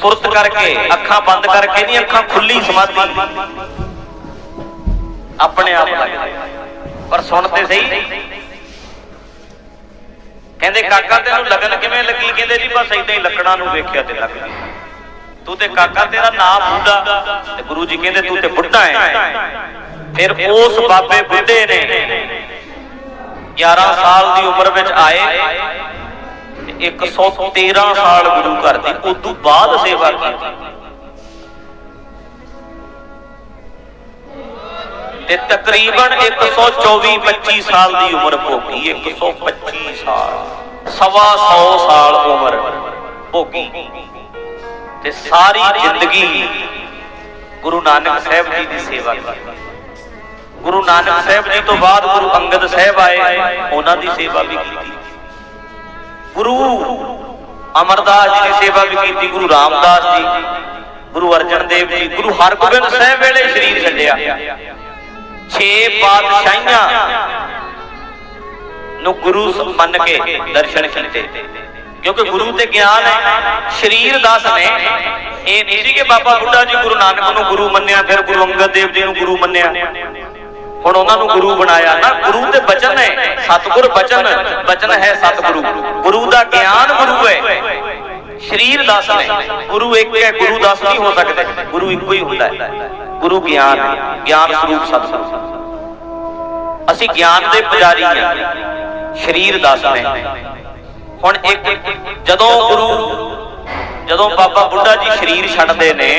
ਸੁਰਤ ਕਰਕੇ, ਅੱਖਾਂ ਬੰਦ ਕਰਕੇ ਨਹੀਂ, ਅੱਖਾਂ ਖੁੱਲੀ ਸਮਾਧੀ। ਆਪਣੇ ਆਪ ਲੱਗਦੀ ਪਰ ਸੁਣ ਤੇ ਸਹੀ। ਕਹਿੰਦੇ, ਕਾਕਾ, ਤੈਨੂੰ ਲਗਨ ਕਿਵੇਂ ਲੱਗੀ? ਕਹਿੰਦੇ, ਜੀ, ਬਸ ਇਦਾਂ ਹੀ ਲੱਕੜਾਂ ਨੂੰ ਵੇਖਿਆ ਤੇ ਲੱਗ ਗਈ। ਤੂੰ ਤੇ ਕਾਕਾ ਤੇਰਾ ਨਾਮ ਬੁੱਢਾ। ਤੇ ਗੁਰੂ ਜੀ ਕਹਿੰਦੇ, ਤੂੰ ਤੇ ਬੁੱਢਾ ਹੈ। ਫਿਰ ਉਸ ਬਾਬੇ ਬੁੱਢੇ ਨੇ 11 ਸਾਲ ਦੀ ਉਮਰ ਵਿੱਚ ਆਏ। 113 ਸਾਲ ਗੁਰੂ ਘਰ ਦੀ, ਉਦੋਂ ਬਾਅਦ ਸੇਵਾ ਕੀਤੀ। ਤੇ ਤਕਰੀਬਨ 124 25 ਸਾਲ ਦੀ ਉਮਰ ਭੋਗੀ 125 ਸਾਲ, ਸਵਾ 100 ਸਾਲ ਉਮਰ ਭੋਗੀ ਤੇ ਸਾਰੀ ਜ਼ਿੰਦਗੀ ਗੁਰੂ ਨਾਨਕ ਸਾਹਿਬ ਜੀ ਦੀ ਸੇਵਾ ਕੀਤੀ। ਗੁਰੂ ਨਾਨਕ ਸਾਹਿਬ ਜੀ ਤੋਂ ਬਾਅਦ ਗੁਰੂ ਅੰਗਦ ਸਾਹਿਬ ਆਏ, ਉਹਨਾਂ ਦੀ ਸੇਵਾ ਵੀ ਕੀਤੀ। ਗੁਰੂ ਅਮਰਦਾਸ ਜੀ ਦੀ ਸੇਵਾ ਵੀ ਕੀਤੀ, ਗੁਰੂ ਰਾਮਦਾਸ ਜੀ, ਗੁਰੂ ਅਰਜਨ ਦੇਵ ਜੀ, ਗੁਰੂ ਹਰਗੋਬਿੰਦ ਸਾਹਿਬ ਵੇਲੇ ਸਰੀਰ ਛੱਡਿਆ। ਛੇ ਪਾਤਸ਼ਾਹੀਆਂ ਨੂੰ ਗੁਰੂ ਮੰਨ ਕੇ ਦਰਸ਼ਨ ਕੀਤੇ। ਕਿਉਂਕਿ ਗੁਰੂ ਤੇ ਗਿਆਨ ਹੈ, ਸਰੀਰ ਦਾਸ ਨੇ ਇਹ ਨਹੀਂ ਸੀ ਕਿ ਬਾਬਾ ਬੁੱਢਾ ਜੀ ਗੁਰੂ ਨਾਨਕ ਨੂੰ ਗੁਰੂ ਮੰਨਿਆ, ਫਿਰ ਗੁਰੂ ਅੰਗਦ ਦੇਵ ਜੀ ਨੂੰ ਗੁਰੂ ਮੰਨਿਆ। ਹੁਣ ਉਹਨਾਂ ਨੂੰ ਗੁਰੂ ਬਣਾਇਆ। ਨਾ, ਗੁਰੂ ਦੇ ਬਚਨ ਹੈ ਸਤਿਗੁਰ ਬਚਨ ਬਚਨ ਹੈ ਸਤਿਗੁਰੂ। ਗੁਰੂ ਦਾ ਗਿਆਨ ਗੁਰੂ ਹੈ। ਸਰੀਰ ਦਾਸ ਨੇ। ਗੁਰੂ ਇੱਕ ਹੈ, ਗੁਰੂ ਦਸ ਨਹੀਂ ਹੋ ਸਕਦੇ। ਗੁਰੂ ਇੱਕੋ ਹੀ ਹੁੰਦਾ ਹੈ। ਗੁਰੂ ਗਿਆਨ ਹੈ ਗਿਆਨ ਸਰੂਪ ਸਤਿਗੁਰੂ। ਅਸੀਂ ਗਿਆਨ ਦੇ ਪੁਜਾਰੀ ਹਾਂ। ਸਰੀਰ ਦਾਸ ਨੇ। ਹੁਣ ਇੱਕ, ਜਦੋਂ ਗੁਰੂ, ਜਦੋਂ ਬਾਬਾ ਬੁੱਢਾ ਜੀ ਸਰੀਰ ਛੱਡਦੇ ਨੇ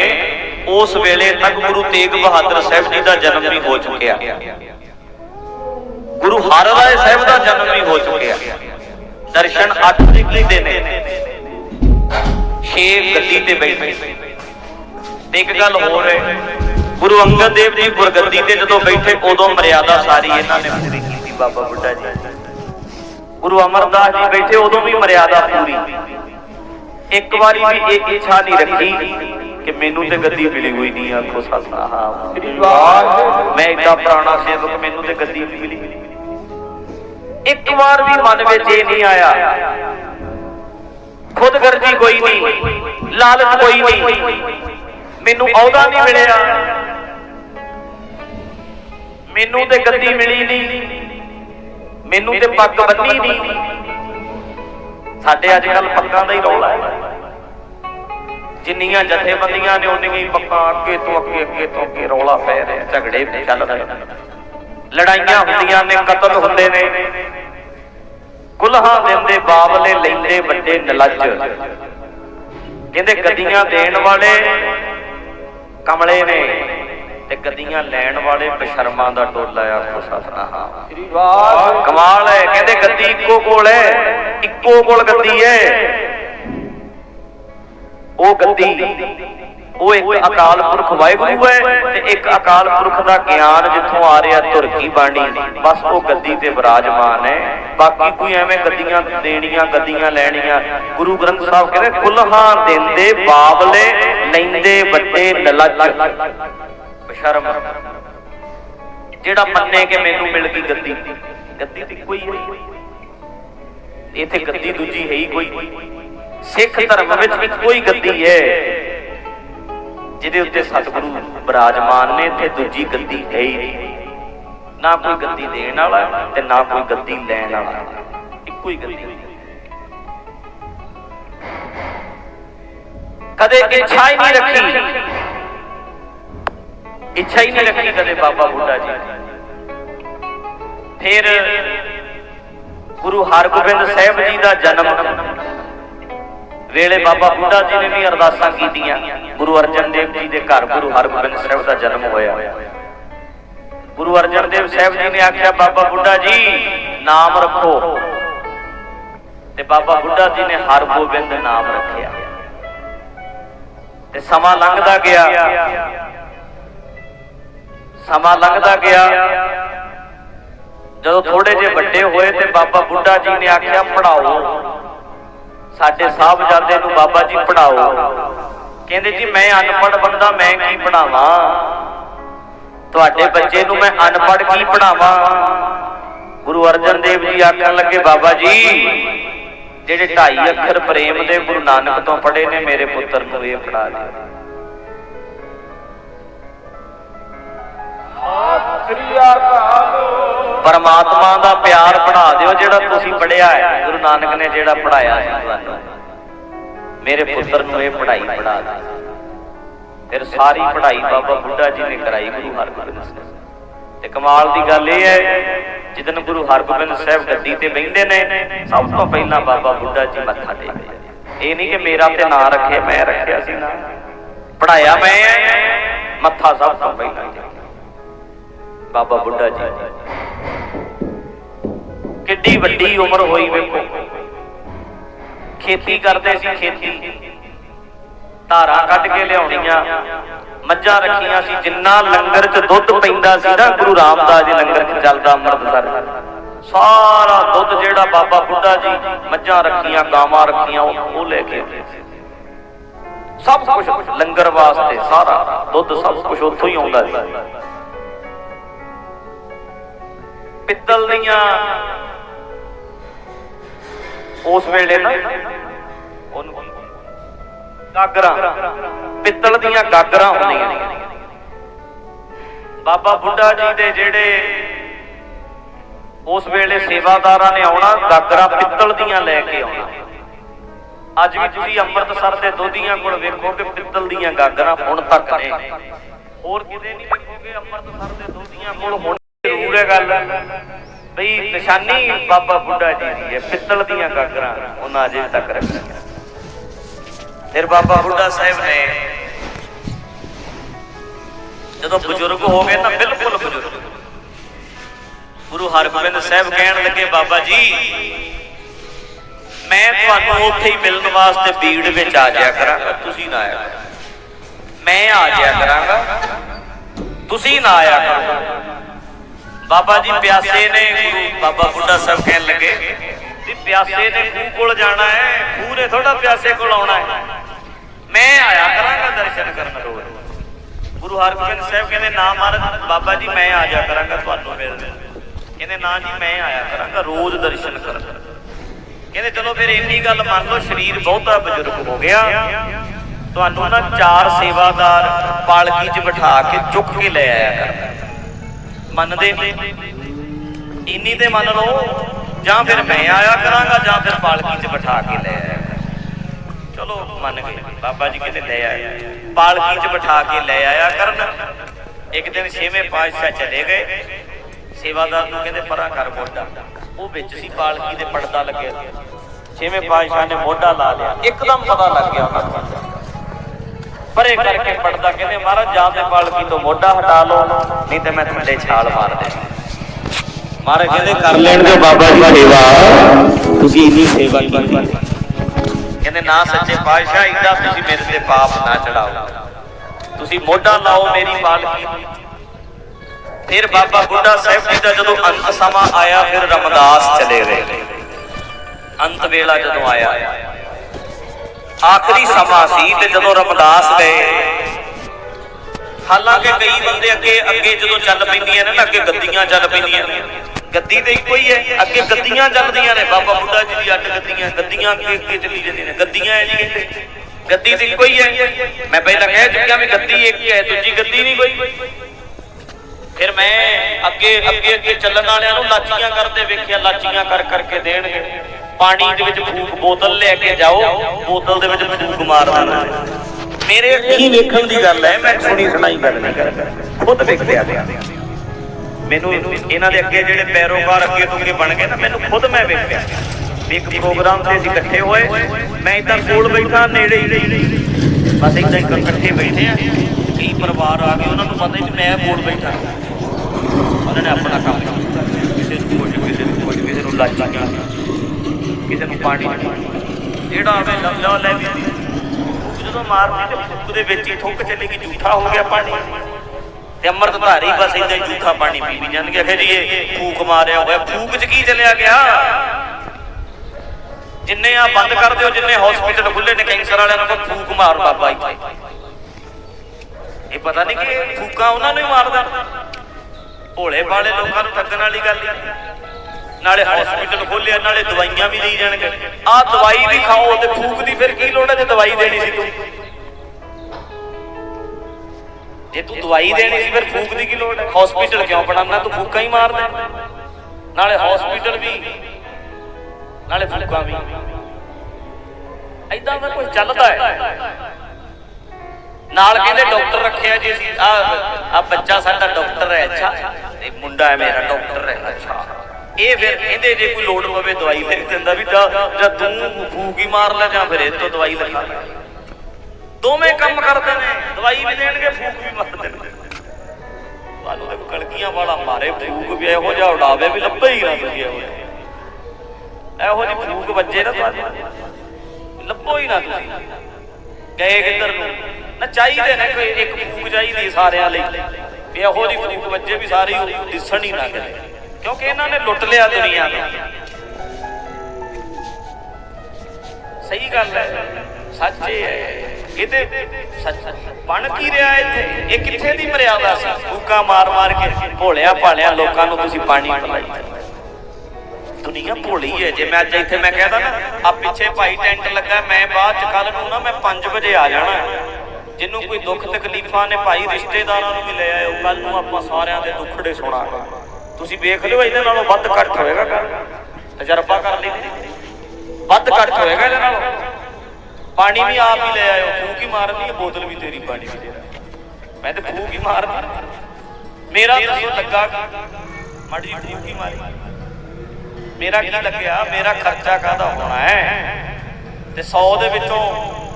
ਉਸ ਵੇਲੇ ਤੱਕ ਗੁਰੂ ਤੇਗ ਬਹਾਦਰ ਸਾਹਿਬ ਜੀ ਦਾ ਜਨਮ ਵੀ ਹੋ ਚੁੱਕਿਆ। ਗੁਰੂ ਹਰਰਾਏ ਸਾਹਿਬ ਦਾ ਜਨਮ ਵੀ ਹੋ ਚੁੱਕਿਆ। ਦਰਸ਼ਨ 8 ਤਰੀਕ ਦੇ ਨੇ। ਛੇ ਗੱਦੀ ਤੇ ਬੈਠੇ। ਤੇ ਇੱਕ ਗੱਲ ਹੋਰ ਹੈ, ਗੁਰੂ ਅੰਗਦ ਦੇਵ ਜੀ ਗੁਰਗੱਦੀ ਤੇ ਜਦੋਂ ਬੈਠੇ, ਉਦੋਂ ਮਰਿਆਦਾ ਸਾਰੀ ਇਹਨਾਂ ਨੇ ਪੂਰੀ ਕੀਤੀ ਬਾਬਾ ਬੁੱਢਾ ਜੀ ਗੁਰੂ ਅਮਰਦਾਸ ਜੀ ਬੈਠੇ, ਉਦੋਂ ਵੀ ਮਰਿਆਦਾ ਪੂਰੀ। ਇੱਕ ਵਾਰੀ ਵੀ ਇਹ ਇੱਛਾ ਨਹੀਂ ਰੱਖੀ। ਕਿ ਮੈਨੂੰ ਤੇ ਗੱਦੀ ਮਿਲੀ ਹੋਈ ਨਹੀਂ, ਆਖੋ ਸਤਨਾਮ ਮੈਂ ਏਡਾ ਪੁਰਾਣਾ ਸੇਵਕ, ਮੈਨੂੰ ਤੇ ਗੱਦੀ ਨਹੀਂ ਮਿਲੀ। ਇੱਕ ਵਾਰ ਵੀ ਮਨ ਵਿੱਚ ਇਹ ਨਹੀਂ ਆਇਆ। ਖੁਦ ਕੋਈ ਨਹੀਂ, ਲਾਲਚ ਕੋਈ ਨਹੀਂ। ਮੈਨੂੰ ਅਹੁਦਾ ਨਹੀਂ ਮਿਲਿਆ। ਮੈਨੂੰ ਤੇ ਗੱਦੀ ਮਿਲੀ ਨਹੀਂ। ਮੈਨੂੰ ਤੇ ਪੱਗ ਬੰਨੀ ਨਹੀਂ। ਸਾਡੇ ਅੱਜ ਕੱਲ ਪੱਗਾਂ ਦਾ ਹੀ ਰੌਲਾ ਹੈ। ਜਿੰਨੀਆਂ ਜਥੇਬੰਦੀਆਂ ਨੇ ਉਨੀਆਂ ਪੱਗਾਂ ਅੱਗੇ ਤੋਂ ਅੱਗੇ ਅੱਗੇ ਤੋਂ ਅੱਗੇ ਰੌਲਾ ਪੈ ਰਿਹਾ ਝਗੜੇ ਚੱਲ ਰਹੇ ਲੜਾਈਆਂ ਹੁੰਦੀਆਂ ਨੇ ਕਤਲ ਹੁੰਦੇ ਨੇ। ਕੁਲਹਾਂ ਦਿੰਦੇ ਬਾਬਲੇ ਲੈਂਦੇ ਵੱਡੇ ਨਲੱਜ। ਕਹਿੰਦੇ ਗੱਦੀਆਂ ਦੇਣ ਵਾਲੇ ਕਮਲੇ ਨੇ ਤੇ ਗੱਦੀਆਂ ਲੈਣ ਵਾਲੇ ਬਸ਼ਰਮਾਂ ਦਾ ਟੋਲਾ ਆਖੋ ਸਤਨਾਮ। ਸ੍ਰੀ ਵਾਹਿਗੁਰੂ। ਕਮਾਲ ਹੈ ਕਹਿੰਦੇ ਗੱਦੀ ਇੱਕੋ ਕੋਲ ਹੈ ਇੱਕੋ ਕੋਲ ਗੱਦੀ ਹੈ। ਉਹ ਗੱਦੀ, ਉਹ ਇੱਕ ਅਕਾਲ ਪੁਰਖ ਵਾਹਿਗੁਰੂ ਹੈ ਤੇ ਇੱਕ ਅਕਾਲ ਪੁਰਖ ਦਾ ਗਿਆਨ ਜਿੱਥੋਂ ਆ ਰਿਹਾ ਧੁਰਕੀ ਬਾਣੀ, ਬਸ ਉਹ ਗੱਦੀ ਤੇ ਵਿਰਾਜਮਾਨ ਹੈ। ਬਾਕੀ ਕੋਈ ਐਵੇਂ ਗੱਦੀਆਂ ਦੇਣੀਆਂ, ਗੱਦੀਆਂ ਲੈਣੀਆਂ, ਗੁਰੂ ਗ੍ਰੰਥ ਸਾਹਿਬ ਕਹਿੰਦੇ ਕੁਲਹਾਂ ਦਿੰਦੇ, ਬਾਬਲੇ, ਲੈਂਦੇ, ਵੱਡੇ, ਨਲੱਜ। ਬਸ਼ਰਮ। ਜਿਹੜਾ ਮੰਨੇ ਕਿ ਮੈਨੂੰ ਮਿਲ ਗਈ ਗੱਦੀ ਗੱਦੀ ਤੇ ਕੋਈ ਇੱਥੇ ਗੱਦੀ ਦੂਜੀ ਹੈ ਹੀ ਕੋਈ। ਸਿੱਖ ਧਰਮ ਵਿੱਚ ਵੀ ਕੋਈ ਗੱਦੀ ਹੈ ਜਿਹਦੇ ਉੱਤੇ ਸਤਿਗੁਰੂ ਬਰਾਜਮਾਨ ਨੇ ਤੇ ਦੂਜੀ ਗੱਦੀ ਹੈ ਹੀ ਨਹੀਂ। ਨਾ ਕੋਈ ਗੱਦੀ ਦੇਣ ਵਾਲਾ ਤੇ ਨਾ ਕੋਈ ਗੱਦੀ ਲੈਣ ਵਾਲਾ। ਇੱਕੋ ਹੀ ਗੱਦੀ ਕਦੇ ਇੱਛਾ ਹੀ ਨਹੀਂ ਰੱਖੀ। ਇੱਛਾ ਹੀ ਨਹੀਂ ਰੱਖੀ ਕਦੇ ਬਾਬਾ ਬੁੱਢਾ ਜੀ ਫਿਰ ਗੁਰੂ ਹਰਗੋਬਿੰਦ ਸਾਹਿਬ ਜੀ ਦਾ ਜਨਮ ਵੇਲੇ ਬਾਬਾ ਬੁੱਢਾ ਜੀ ਨੇ ਵੀ ਅਰਦਾਸਾਂ ਕੀਤੀਆਂ। ਗੁਰੂ ਅਰਜਨ ਦੇਵ ਜੀ ਦੇ ਘਰ ਗੁਰੂ ਹਰਗੋਬਿੰਦ ਸਾਹਿਬ ਦਾ ਜਨਮ ਹੋਇਆ। ਗੁਰੂ ਅਰਜਨ ਦੇਵ ਸਾਹਿਬ ਜੀ ਨੇ ਆਖਿਆ, ਬਾਬਾ ਬੁੱਢਾ ਜੀ, ਨਾਮ ਰੱਖੋ। ਤੇ ਬਾਬਾ ਬੁੱਢਾ ਜੀ ਨੇ ਹਰਗੋਬਿੰਦ ਨਾਮ ਰੱਖਿਆ। ਤੇ ਸਮਾਂ ਲੰਘਦਾ ਗਿਆ। ਸਮਾਂ ਲੰਘਦਾ ਗਿਆ। ਜਦੋਂ ਥੋੜੇ ਜਿਹੇ ਵੱਡੇ ਹੋਏ ਤੇ ਬਾਬਾ ਬੁੱਢਾ ਜੀ ਨੇ ਆਖਿਆ ਪੜਾਓ ਸਾਡੇ ਸਾਹਿਬਜ਼ਾਦੇ ਨੂੰ ਬਾਬਾ ਜੀ ਪੜਾਓ ਕਹਿੰਦੇ ਜੀ, ਮੈਂ ਅਨਪੜ੍ਹ ਬੰਦਾ, ਮੈਂ ਕੀ ਪੜਾਵਾਂ ਤੁਹਾਡੇ ਬੱਚੇ ਨੂੰ ਮੈਂ ਅਨਪੜ੍ਹ ਕੀ ਪੜਾਵਾਂ ਗੁਰੂ ਅਰਜਨ ਦੇਵ ਜੀ ਆਖਣ ਲੱਗੇ, ਬਾਬਾ ਜੀ, ਜਿਹੜੇ ਢਾਈ ਅੱਖਰ ਪ੍ਰੇਮ ਦੇ ਗੁਰੂ ਨਾਨਕ ਤੋਂ ਪੜ੍ਹੇ ਨੇ, ਮੇਰੇ ਪੁੱਤਰ ਨੂੰ ਇਹ ਪੜਾ ਦੇ ਸ੍ਰੀ ਅਕਾਲ ਪਰਮਾਤਮਾ ਦਾ ਪਿਆਰ ਪੜਾ ਦਿਓ ਜਿਹੜਾ ਤੁਸੀਂ ਪੜਿਆ ਹੈ। ਗੁਰੂ ਨਾਨਕ ਨੇ ਜਿਹੜਾ ਪੜਾਇਆ ਹੈ ਤੁਹਾਨੂੰ। ਮੇਰੇ ਪੁੱਤਰ ਨੂੰ ਇਹ ਪੜ੍ਹਾਈ ਪੜਾ ਦੇ। ਫਿਰ ਸਾਰੀ ਪੜ੍ਹਾਈ ਬਾਬਾ ਬੁੱਢਾ ਜੀ ਨੇ ਕਰਾਈ ਗੁਰੂ ਹਰਗੋਬਿੰਦ ਸਾਹਿਬ। ਤੇ ਕਮਾਲ ਦੀ ਗੱਲ ਇਹ ਹੈ ਜਿੱਦਨ ਗੁਰੂ ਹਰਗੋਬਿੰਦ ਸਾਹਿਬ ਗੱਦੀ ਤੇ ਬੈਠਦੇ ਨੇ, ਸਭ ਤੋਂ ਪਹਿਲਾਂ ਬਾਬਾ ਬੁੱਢਾ ਜੀ ਮੱਥਾ ਟੇਕਦੇ ਇਹ ਨਹੀਂ ਕਿ ਮੇਰਾ ਤੇ ਨਾਂ ਰੱਖਿਆ, ਮੈਂ ਰੱਖਿਆ ਸੀ ਨਾ। ਪੜਾਇਆ ਮੈਂ, ਮੱਥਾ ਸਭ ਤੋਂ ਪਹਿਲਾਂ ਬਾਬਾ ਬੁੱਢਾ ਜੀ। ਕਿੱਡੀ ਵੱਡੀ ਉਮਰ ਹੋਈ ਵੇਖੋ। ਖੇਤੀ ਕਰਦੇ ਸੀ ਖੇਤੀ। ਧਾਰਾਂ ਕੱਢ ਕੇ ਲਿਆਉਣੀਆਂ। ਮੱਝਾਂ ਰੱਖੀਆਂ ਸੀ। ਜਿੰਨਾ ਲੰਗਰ 'ਚ ਦੁੱਧ ਪੈਂਦਾ ਸੀ ਨਾ, ਗੁਰੂ ਰਾਮਦਾਸ ਜੀ ਲੰਗਰ 'ਚ ਚੱਲਦਾ ਅੰਮ੍ਰਿਤਸਰ। ਸਾਰਾ ਦੁੱਧ ਜਿਹੜਾ ਬਾਬਾ ਬੁੱਢਾ ਜੀ ਮੱਝਾਂ ਰੱਖੀਆਂ, ਗਾਵਾਂ ਰੱਖੀਆਂ, ਉਹ ਲੈ ਕੇ ਆਉਂਦੇ ਸੀ ਸਭ ਕੁਝ ਲੰਗਰ ਵਾਸਤੇ ਸਾਰਾ ਦੁੱਧ ਸਭ ਕੁਝ ਉੱਥੋਂ ਹੀ ਆਉਂਦਾ ਸੀ। ਪਿੱਤਲ ਦੀਆਂ। ਉਸ ਵੇਲੇ ਨਾ ਉਹਨੂੰ ਗਾਗਰਾਂ, ਪਿੱਤਲ ਦੀਆਂ ਗਾਗਰਾਂ ਹੁੰਦੀਆਂ ਬਾਬਾ ਬੁੱਢਾ ਜੀ ਦੇ ਜਿਹੜੇ ਉਸ ਵੇਲੇ ਸੇਵਾਦਾਰਾਂ ਨੇ ਆਉਣਾ, ਗਾਗਰਾਂ ਪਿੱਤਲ ਦੀਆਂ ਲੈ ਕੇ ਆਉਣਾ। ਅੱਜ ਵੀ ਤੁਸੀਂ ਅੰਮ੍ਰਿਤਸਰ ਦੇ ਦੋਧੀਆਂ ਕੋਲ ਵੇਖੋਗੇ, ਪਿੱਤਲ ਦੀਆਂ ਗਾਗਰਾਂ ਹੁਣ ਤੱਕ ਨੇ। ਹੋਰ ਕਿਤੇ ਨਹੀਂ ਵੇਖੋਗੇ ਅੰਮ੍ਰਿਤਸਰ ਦੇ ਦੋਧੀਆਂ ਕੋਲ, ਹੁਣ ਜ਼ਰੂਰ ਹੈ ਗੱਲ। ਬਈ ਨਿਸ਼ਾਨੀ ਬਾਬਾ ਬੁੱਢਾ ਜੀ ਦੀ ਹੈ, ਪਿੱਤਲ ਦੀਆਂ ਗਾਗਰਾਂ ਉਹਨਾਂ ਅਜੇ ਤੱਕ ਰੱਖੀਆਂ। ਫਿਰ ਬਾਬਾ ਬੁੱਢਾ ਸਾਹਿਬ ਨੇ ਜਦੋਂ ਬਜ਼ੁਰਗ ਹੋ ਗਏ ਤਾਂ ਬਿਲਕੁਲ ਬਜ਼ੁਰਗ। ਗੁਰੂ ਹਰਗੋਬਿੰਦ ਸਾਹਿਬ ਕਹਿਣ ਲੱਗੇ, ਬਾਬਾ ਜੀ, ਮੈਂ ਤੁਹਾਨੂੰ ਉੱਥੇ ਹੀ ਮਿਲਣ ਵਾਸਤੇ ਬੀੜ ਵਿੱਚ ਆ ਜਾਇਆ ਕਰਾਂਗਾ, ਤੁਸੀਂ ਨਾ ਆਇਆ ਮੈਂ ਆ ਜਾਇਆ ਕਰਾਂਗਾ, ਤੁਸੀਂ ਨਾ ਆਇਆ ਕਰੋ। ਬਾਬਾ ਜੀ ਪਿਆਸੇ ਨੇ ਗੁਰੂ ਬਾਬਾ ਬੁੱਢਾ ਸਾਹਿਬ ਕਹਿਣ ਲੱਗੇ। ਵੀ ਪਿਆਸੇ ਨੇ ਖੂਹ ਕੋਲ ਜਾਣਾ ਹੈ ਖੂਹ ਨੇ ਥੋੜਾ ਪਿਆਸੇ ਕੋਲ ਆਉਣਾ ਹੈ। ਮੈਂ ਆਇਆ ਕਰਾਂਗਾ ਦਰਸ਼ਨ ਕਰਨ ਰੋਜ਼। ਗੁਰੂ ਹਰਗੋਬਿੰਦ ਸਾਹਿਬ ਕਹਿੰਦੇ ਨਾ ਮਹਾਰਾਜ ਬਾਬਾ ਜੀ ਮੈਂ ਆ ਜਾ ਕਰਾਂਗਾ ਤੁਹਾਨੂੰ ਮਿਲਣ। ਕਹਿੰਦੇ ਨਾ ਜੀ ਮੈਂ ਆਇਆ ਕਰਾਂਗਾ ਰੋਜ਼ ਦਰਸ਼ਨ ਕਰਨ। ਕਹਿੰਦੇ ਚਲੋ ਫਿਰ ਇੰਨੀ ਗੱਲ ਮੰਨ ਲਓ ਸਰੀਰ ਬਹੁਤਾ ਬਜ਼ੁਰਗ ਹੋ ਗਿਆ। ਤੁਹਾਨੂੰ ਨਾ ਚਾਰ ਸੇਵਾਦਾਰ ਪਾਲਕੀ 'ਚ ਬਿਠਾ ਕੇ ਚੁੱਕ ਕੇ ਲੈ ਆਇਆ ਕਰ ਮੰਨਦੇ ਨਹੀਂ। ਇੰਨੀ ਤੇ ਮੰਨ ਲਓ, ਜਾਂ ਫਿਰ ਮੈਂ ਆਇਆ ਕਰਾਂਗਾ, ਜਾਂ ਫਿਰ ਪਾਲਕੀ 'ਚ ਬਿਠਾ ਕੇ ਲੈ ਆਇਆ। ਚਲੋ, ਮੰਨ ਗਏ। ਬਾਬਾ ਜੀ ਕਹਿੰਦੇ ਲੈ ਆਇਆ। ਪਾਲਕੀ 'ਚ ਬਿਠਾ ਕੇ ਲੈ ਆਇਆ ਕਰਨ। ਇੱਕ ਦਿਨ ਛੇਵੇਂ ਪਾਤਸ਼ਾਹ ਚਲੇ ਗਏ। ਸੇਵਾਦਾਰ ਨੂੰ ਕਹਿੰਦੇ, ਪਰਾਂ ਕਰ ਮੋਢਾ। ਉਹ ਵਿੱਚ ਸੀ ਪਾਲਕੀ ਦੇ ਪੜਦਾ ਲੱਗਿਆ ਛੇਵੇਂ ਪਾਤਸ਼ਾਹ ਨੇ ਮੋਢਾ ਲਾ ਲਿਆ। ਇੱਕਦਮ ਪਤਾ ਲੱਗ ਗਿਆ ਉਹਨਾਂ ਨੂੰ। ਪਰੇ ਕਰਕੇ ਪੜਦਾ ਕਹਿੰਦੇ, ਮਹਾਰਾਜ, ਜਾਂ ਤੇ ਪਾਲਕੀ ਤੋਂ ਮੋਢਾ ਹਟਾ ਲਓ, ਨਹੀਂ ਤੇ ਮੈਂ ਥੱਲੇ ਛਾਲ ਮਾਰ ਦੇ ਮਹਾਰਾਜ ਕਹਿੰਦੇ, ਕਰ ਲੈਣ ਦਿਓ ਬਾਬਾ ਜੀ ਸੇਵਾ। ਤੁਸੀਂ ਇੰਨੀ ਸੇਵਾ ਕੀਤੀ ਕਹਿੰਦੇ, ਨਾ ਸੱਚੇ ਪਾਤਸ਼ਾਹ ਇੰਦਾ ਤੁਸੀਂ ਮੇਰੇ ਤੇ ਪਾਪ ਨਾ ਚੜਾਓ। ਤੁਸੀਂ ਮੋਢਾ ਲਾਓ ਮੇਰੀ ਪਾਲਕੀ ਫਿਰ ਬਾਬਾ ਬੁੱਢਾ ਸਾਹਿਬ ਜੀ ਦਾ ਜਦੋਂ ਅੰਤ ਸਮਾਂ ਆਇਆ, ਫਿਰ ਰਮਦਾਸ ਚਲੇ ਗਏ। ਅੰਤ ਵੇਲਾ ਜਦੋਂ ਆਇਆ ਆਖਰੀ ਸਮਾਂ ਸੀ ਤੇ ਜਦੋਂ ਰਮਦਾਸ ਗਏ, ਹਾਲਾਂਕਿ ਕਈ ਬੰਦੇ ਅੱਗੇ ਅੱਗੇ ਜਦੋਂ ਚੱਲ ਪੈਂਦੀਆਂ ਨੇ ਨਾ, ਅੱਗੇ ਗੱਦੀਆਂ ਚੱਲ ਪੈਂਦੀਆਂ ਗੱਦੀ ਤੇ ਇੱਕੋ ਹੀ ਹੈ, ਅੱਗੇ ਗੱਦੀਆਂ ਚੱਲਦੀਆਂ ਨੇ, ਬਾਬਾ ਬੁੱਢਾ ਜੀ ਦੀ ਅੱਡ ਗੱਦੀਆਂ ਗੱਦੀਆਂ ਅੱਗੇ ਅੱਗੇ ਚੱਲੀ ਜਾਂਦੀਆਂ ਨੇ, ਗੱਦੀਆਂ ਹੈ ਜੀ ਕਹਿੰਦੇ ਗੱਦੀ ਤੇ ਇੱਕੋ ਹੀ ਹੈ। ਮੈਂ ਪਹਿਲਾਂ ਕਹਿ ਚੁੱਕਿਆ ਵੀ ਗੱਦੀ ਇੱਕ ਹੀ ਹੈ, ਦੂਜੀ ਗੱਦੀ ਨਹੀਂ ਕੋਈ। ਫਿਰ ਮੈਂ ਅੱਗੇ ਅੱਗੇ ਅੱਗੇ ਚੱਲਣ ਵਾਲਿਆਂ ਨੂੰ ਲਾਚੀਆਂ ਕਰਦੇ ਵੇਖਿਆ, ਲਾਚੀਆਂ ਕਰ ਕਰਕੇ ਦੇਣਗੇ। ਪਾਣੀ ਦੇ ਵਿੱਚ ਫੂਕ ਬੋਤਲ ਲੈ ਕੇ ਜਾਓ, ਬੋਤਲ ਦੇ ਵਿੱਚ ਫੂਕ ਮਾਰ ਦੇਣਾ। ਮੇਰੇ ਅੱਖੀਂ ਵੇਖਣ ਦੀ ਗੱਲ ਹੈ, ਮੈਂ ਸੁਣੀ ਸੁਣਾਈ ਗੱਲ ਨਹੀਂ ਕਰਦਾ। ਖੁਦ ਵੇਖਿਆ ਗਿਆ। ਮੈਨੂੰ ਇਹਨਾਂ ਦੇ ਅੱਗੇ ਜਿਹੜੇ ਪੈਰੋਕਾਰ ਅੱਗੇ ਤੋਂ ਅੱਗੇ ਬਣ ਗਏ ਨਾ, ਮੈਨੂੰ ਖੁਦ ਮੈਂ ਵੇਖਿਆ ਇੱਕ ਪ੍ਰੋਗਰਾਮ ਤੇ ਅਸੀਂ ਇਕੱਠੇ ਹੋਏ, ਮੈਂ ਇਦਾਂ ਕੋਲ ਬੈਠਾ, ਨੇੜੇ ਹੀ ਬਸ ਇਦਾਂ ਇਕੱਠੇ ਬੈਠੇ ਆ। ਕਈ ਪਰਿਵਾਰ ਆ ਗਏ, ਉਹਨਾਂ ਨੂੰ ਪਤਾ ਹੀ ਮੈਂ ਕੋਲ ਬੈਠਾ। ਉਹਨਾਂ ਨੇ ਆਪਣਾ ਕੰਮ ਕੀਤਾ। ਕਿਸੇ ਨੂੰ ਕੁਝ ਕਿਸੇ ਨੂੰ ਕੁਝ ਕਿਸੇ ਨੂੰ ਲਾਚੀਆਂ ਕਿਸੇ ਨੂੰ ਪਾਣੀ ਜਿਹੜਾ ਆਵੇ ਲੰਦਾ ਲੈ ਵੀ ਜਦੋਂ ਮਾਰਦੀ ਤੇ ਫੂਕ ਦੇ ਵਿੱਚ ਹੀ ਥੁੱਕ ਚੱਲੇਗੀ ਝੂਠਾ ਹੋ ਗਿਆ ਪਾਣੀ। ਤੇ ਅੰਮ੍ਰਿਤ ਧਾਰੀ ਬਸ ਇਦਾਂ ਹੀ ਝੂਠਾ ਪਾਣੀ ਪੀ ਵੀ ਜਾਣਗੇ। ਆਖੇ ਜੀ ਇਹ ਫੂਕ ਮਾਰਿਆ ਹੋਇਆ, ਫੂਕ ਚ ਕੀ ਚੱਲਿਆ ਗਿਆ? ਜਿੰਨੇ ਆ ਬੰਦ ਕਰ ਦਿਓ, ਜਿੰਨੇ ਹਸਪੀਟਲ ਖੁੱਲੇ ਨੇ, ਕੈਂਸਰ ਵਾਲਿਆਂ ਨੂੰ ਫੂਕ ਮਾਰ ਬਾਬਾ ਇੱਥੇ ਇਹ ਪਤਾ ਨਹੀਂ ਕਿ ਫੂਕਾਂ ਉਹਨਾਂ ਨੂੰ ਹੀ ਮਾਰਦਾ। ਭੋਲੇ ਭਾਲੇ ਲੋਕਾਂ ਨੂੰ ਠੱਗਣ ਵਾਲੀ ਗੱਲ ਹੀ। ਨਾਲੇ ਹਸਪੀਟਲ ਖੋਲਿਆ, ਨਾਲੇ ਦਵਾਈਆਂ ਵੀ ਲਈ ਜਾਣਗੇ। ਆਹ ਦਵਾਈ ਵੀ ਖਾਓ ਤੇ ਫੂਕ ਦੀ ਫਿਰ ਕੀ ਲੋੜ ਜੇ ਦਵਾਈ ਦੇਣੀ ਸੀ ਤੂੰ? ਜੇ ਤੂੰ ਦਵਾਈ ਦੇਣੀ ਸੀ ਫਿਰ ਫੂਕ ਦੀ ਕੀ ਲੋੜ ਹੈ? ਹਸਪੀਟਲ ਕਿਉਂ ਬਣਾਉਣਾ? ਤੂੰ ਫੂਕਾਂ ਹੀ ਮਾਰ ਨਾਲੇ ਹਸਪੀਟਲ ਵੀ, ਨਾਲੇ ਫੂਕਾਂ ਵੀ। ਐਦਾਂ ਦਾ ਕੁਝ ਚੱਲਦਾ ਹੈ। ਨਾਲ ਕਹਿੰਦੇ ਡਾਕਟਰ ਰੱਖਿਆ ਜੀ ਅਸੀਂ ਆ ਆ ਬੱਚਾ ਸਾਡਾ ਡਾਕਟਰ ਹੈ, ਅੱਛਾ। ਇਹ ਮੁੰਡਾ ਹੈ ਮੇਰਾ ਡਾਕਟਰ ਹੈ, ਅੱਛਾ। ਇਹ ਫਿਰ ਕਹਿੰਦੇ ਜੇ ਕੋਈ ਲੋੜ ਪਵੇ ਦਵਾਈ ਲਿਖ ਦਿੰਦਾ ਵੀ ਜਾਂ ਜਾਂ ਤੂੰ ਫੂਕ ਮਾਰ ਲੈ ਜਾਂ ਫਿਰ ਇਹ ਤੋਂ ਦਵਾਈ ਲਿਖਾ ਲੈ। ਦੋਵੇਂ ਕੰਮ ਕਰਦੇ ਨੇ, ਦਵਾਈ ਵੀ ਦੇਣਗੇ, ਫੂਕ ਵੀ ਮਾਰ ਦੇਣਗੇ। ਤੁਹਾਨੂੰ ਤੇ ਕਲਕੀਆਂ ਵਾਲਾ ਮਾਰੇ, ਫੂਕ ਵੀ ਇਹੋ ਜਿਹਾ ਉਡਾਵੇ ਵੀ ਲੱਭੇ ਹੀ ਨਾ ਤੁਸੀਂ ਇਹੋ ਇਹੋ ਜਿਹੀ ਫੂਕ ਵੱਜੇ ਨਾ ਤੁਹਾਨੂੰ। ਲੱਭੋ ਹੀ ਨਾ ਤੁਸੀਂ। ਗਏ ਕਿੱਧਰ ਨੂੰ? ਨਾ ਚਾਹੀਦੇ ਨੇ ਕੋਈ ਇੱਕ ਫੂਕ ਚਾਹੀਦੀ ਸਾਰਿਆਂ ਲਈ। ਇਹੋ ਜਿਹੀ ਫੂਕ ਵੱਜੇ ਵੀ ਸਾਰੇ ਹੀ ਦਿਸਣ ਹੀ ਨਾ ਕਿਤੇ ਕਿਉਂਕਿ ਇਹਨਾਂ ਨੇ ਲੁੱਟ ਲਿਆ ਦੁਨੀਆ ਨੂੰ ਸਹੀ ਗੱਲ ਹੈ। ਸੱਚ ਹੈ। ਇਹਦੇ ਬਣ ਕੀ ਰਿਹਾ ਇੱਥੇ? ਇਹ ਕਿੱਥੇ ਦੀ ਮਰਿਆਦਾ ਸੀ? ਫੂਕਾਂ ਮਾਰ ਮਾਰ ਕੇ ਭੋਲਿਆ ਭਾਲਿਆ ਲੋਕਾਂ ਨੂੰ ਤੁਸੀਂ ਪਾਣੀ ਪਿਲਾਈ। ਦੁਨੀਆ ਭੋਲੀ ਹੈ। ਜੇ ਮੈਂ ਅੱਜ ਇੱਥੇ ਮੈਂ ਕਹਿਦਾ ਨਾ, ਆ ਪਿੱਛੇ ਭਾਈ ਟੈਂਟ ਲੱਗਾ, ਮੈਂ ਬਾਅਦ ਚ ਕੱਲ ਨੂੰ ਨਾ ਮੈਂ 5 ਵਜੇ ਆ ਜਾਣਾ। ਜਿਹਨੂੰ ਕੋਈ ਦੁੱਖ ਤਕਲੀਫਾਂ ਨੇ, ਭਾਈ ਰਿਸ਼ਤੇਦਾਰਾਂ ਨੂੰ ਵੀ ਲੈ ਆਇਓ। ਕੱਲ ਨੂੰ ਆਪਾਂ ਸਾਰਿਆਂ ਦੇ ਦੁੱਖੜੇ ਸੁਣਾਂਗੇ। ਤੁਸੀਂ ਵੇਖ ਲਿਓ, ਇਹਦੇ ਨਾਲੋਂ ਵੱਧ ਘੱਟ ਹੋਏਗਾ ਤਜਰਬਾ ਕਰ ਲਈ। ਵੱਧ ਘੱਟ ਹੋਏਗਾ ਇਹਦੇ ਨਾਲੋਂ। ਪਾਣੀ ਵੀ ਆਪ ਹੀ ਲੈ ਆਇਓ। ਫੂਕ ਹੀ ਮਾਰਨੀ ਹੈ? ਬੋਤਲ ਵੀ ਤੇਰੀ ਪਾਣੀ ਵੀ ਤੇਰਾ। ਮੈਂ ਤੇ ਫੂਕ ਹੀ ਮਾਰਨੀ ਮੇਰਾ ਦੱਸੋ ਲੱਗਾ ਮੜ ਫੂਕ ਹੀ ਮਾਰੀ। ਮੇਰਾ ਕੀ ਲੱਗਿਆ? ਮੇਰਾ ਖਰਚਾ ਕਾਹਦਾ ਹੋਣਾ ਹੈ? ਤੇ 100 ਦੇ ਵਿੱਚੋਂ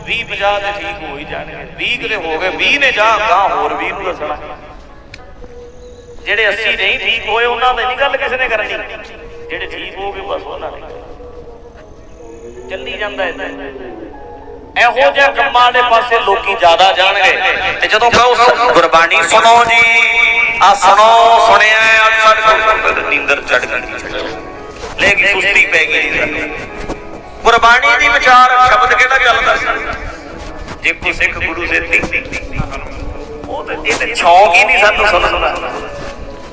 20 50 ਤੇ ਠੀਕ ਹੋ ਹੀ ਜਾਣਗੇ। 20 ਕਿਤੇ ਹੋ ਗਏ। 20 ਨੇ ਜਾ ਗਾਂ ਹੋਰ 20 ਨੂੰ ਦੱਸਣਾ। ਜਿਹੜੇ 80 ਨਹੀਂ ਠੀਕ ਹੋਏ, ਉਹਨਾਂ ਦੀ ਨਹੀਂ ਗੱਲ ਕਿਸੇ ਨੇ ਕਰਨੀ। ਜਿਹੜੇ ਠੀਕ ਹੋ ਗਏ ਬਸ ਉਹਨਾਂ ਨੇ ਚੱਲੀ ਜਾਂਦਾ ਏਦਾਂ ਇਹੋ ਜਿਹੇ ਕੰਮਾਂ ਦੇ ਪਾਸੇ ਲੋਕੀ ਜ਼ਿਆਦਾ ਜਾਣਗੇ। ਤੇ ਜਦੋਂ ਕਹੋ ਸ- ਗੁਰਬਾਣੀ ਸੁਣੋ ਜੀ ਆ ਸੁਣੋ ਸੁਣਿਆ ਅਕਸਰ ਕੋ ਨੀਂਦਰ ਚੜ ਗਈ। ਲੇਕਿਨ ਸੁਸਤੀ ਪੈ ਗਈ ਗੁਰਬਾਣੀ ਦੀ ਵਿਚਾਰ ਸ਼ਬਦ ਕਿਹੜਾ ਚੱਲਦਾ ਜੇ ਕੋਈ ਸਿੱਖ ਗੁਰੂ ਸੇਤੀ ਉਹ ਤੇ ਇਹ ਤੇ ਸ਼ੌਕ ਹੀ ਨਹੀਂ ਸਾਨੂੰ ਸੁਣਨ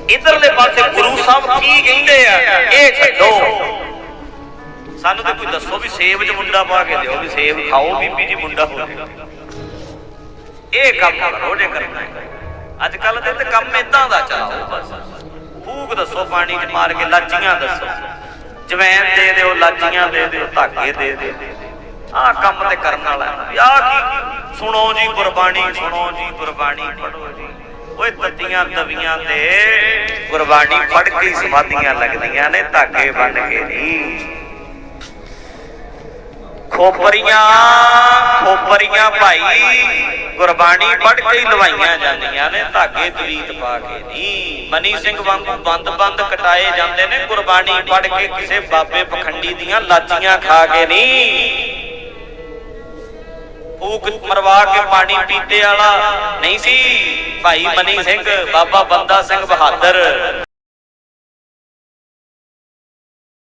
ਇਧਰਲੇ ਪਾਸੇ ਗੁਰੂ ਸਾਹਿਬ ਕੀ ਕਹਿੰਦੇ ਆ, ਇਹ ਛੱਡੋ। ਸਾਨੂੰ ਤੇ ਕੋਈ ਦੱਸੋ ਵੀ ਸੇਬ 'ਚ ਮੁੰਡਾ ਪਾ ਕੇ ਦਿਓ, ਵੀ ਸੇਬ ਖਾਓ, ਬੀਬੀ ਜੀ ਮੁੰਡਾ ਹੋ ਜਾਏਗਾ ਇਹ ਕੰਮ ਕਰੋ ਜੇ ਕਰਨਾ ਹੈ। ਅੱਜ ਕੱਲ ਦੇ ਤੇ ਕੰਮ ਇਦਾਂ ਦਾ ਚਲਾਓ ਬਸ। ਫੂਕ ਦੱਸੋ, ਪਾਣੀ 'ਚ ਮਾਰ ਕੇ ਲਾਚੀਆਂ ਦੱਸੋ। ਜਵੈਨ ਦੇ ਦਿਓ, ਲਾਚੀਆਂ ਦੇ ਦਿਓ, ਧਾਗੇ ਦੇ ਦਿਓ। ਆਹ ਕੰਮ ਤੇ ਕਰਨ ਵਾਲਾ ਹੈ। ਕੀ ਸੁਣੋ ਜੀ ਗੁਰਬਾਣੀ, ਸੁਣੋ ਜੀ ਗੁਰਬਾਣੀ ਪੜੋ ਜੀ। ਓਏ ਤੱਤੀਆਂ ਦਵੀਆਂ ਤੇ ਗੁਰਬਾਣੀ ਪੜ ਕੇ ਸਮਾਧੀਆਂ ਲੱਗਦੀਆਂ ਨੇ, ਧਾਗੇ ਬੰਨ ਕੇ ਨਹੀਂ। ਖੋਪਰੀਆਂ ਖੋਪਰੀਆਂ ਭਾਈ, ਗੁਰਬਾਣੀ ਪੜ੍ਹ ਕੇ ਹੀ ਲਵਾਈਆਂ ਜਾਂਦੀਆਂ ਨੇ, ਧਾਗੇ ਤਵੀਤ ਪਾ ਕੇ ਨਹੀਂ। ਮਨੀ ਸਿੰਘ ਵਾਂਗੂ ਬੰਦ ਬੰਦ ਕਟਾਏ ਜਾਂਦੇ ਨੇ, ਗੁਰਬਾਣੀ ਪੜ੍ਹ ਕੇ ਕਿਸੇ ਬਾਬੇ ਪਖੰਡੀ ਦੀਆਂ ਲਾਚੀਆਂ ਖਾ ਕੇ ਨਹੀਂ। ਫੂਕ ਮਰਵਾ ਕੇ ਪਾਣੀ ਪੀਤੇ ਵਾਲਾ ਨਹੀਂ ਸੀ। ਭਾਈ ਮਨੀ ਸਿੰਘ, ਬਾਬਾ ਬੰਦਾ ਸਿੰਘ ਬਹਾਦਰ।